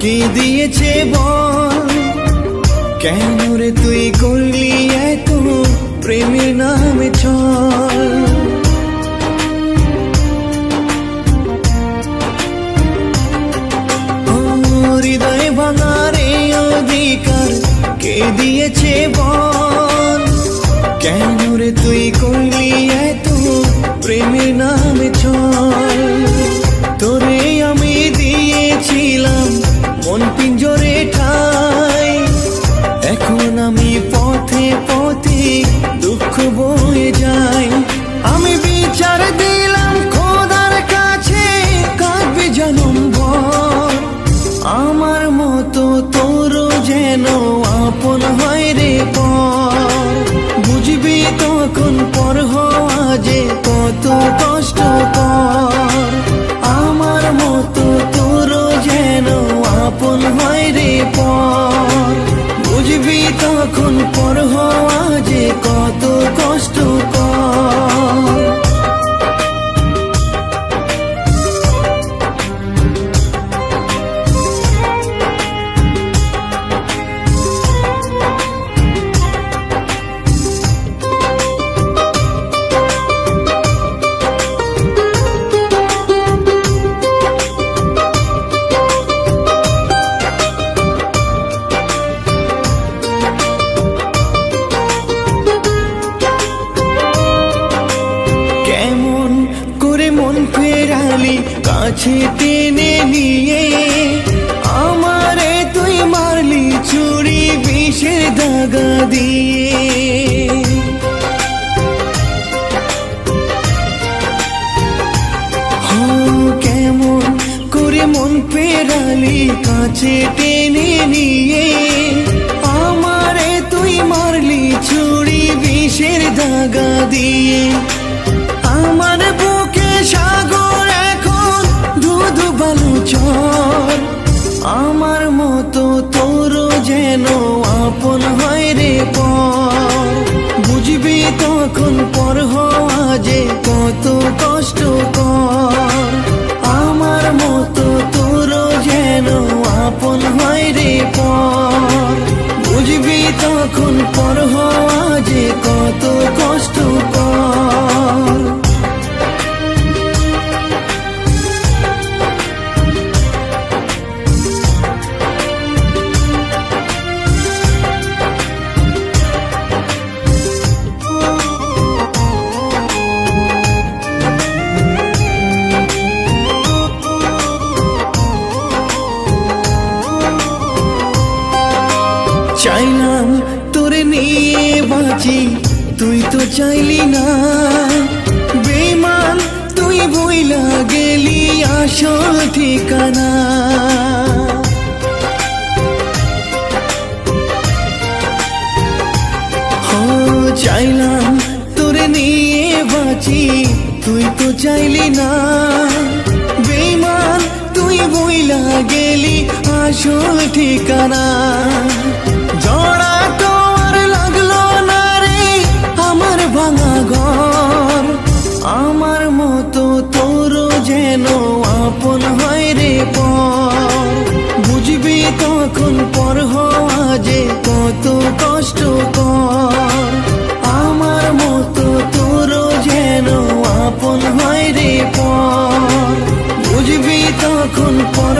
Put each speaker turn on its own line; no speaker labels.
কি দিয়েছে বল? কেন রে তুই করলি এত প্রেমের নামে চল? হৃদয় ভাঙারে অধিকার কে দিয়েছে বল? কেন রে তুই করলি এত প্রেমের নামে চল? তখন পর হওয়া যে কত কষ্ট কেমন করে মন ফেরালি কাছে টেনে নিয়ে। আমারে তুই মারলি চুরি বিষের দাগা দিয়ে। কেমন করে মন ফেরালি কাছে টেনে নিয়ে। আমারে তুই মারলি ছুরি বিষের দাগা দিয়ে। আমার বুকে সাগর এখন ধুধু বালু চর। আমার মতো তোর যেন আপন হয় রে পর। বুঝবি তখন চাইলাম তোরে নিয়ে বাঁচি। তুই তো চাইলি না। বেমান তুই বইলা গেলি আসল ঠিকানা। চাইলাম তোরে নিয়ে বাঁচি। তুই তো চাইলি না। বেমান তুই বইলা গেলি আসল ঠিকানা। বুঝবি তখন পর হওয়া যে কত কষ্ট কর। আমার মতো তোর যেন আপন হয় রে পর। বুঝবি তখন পর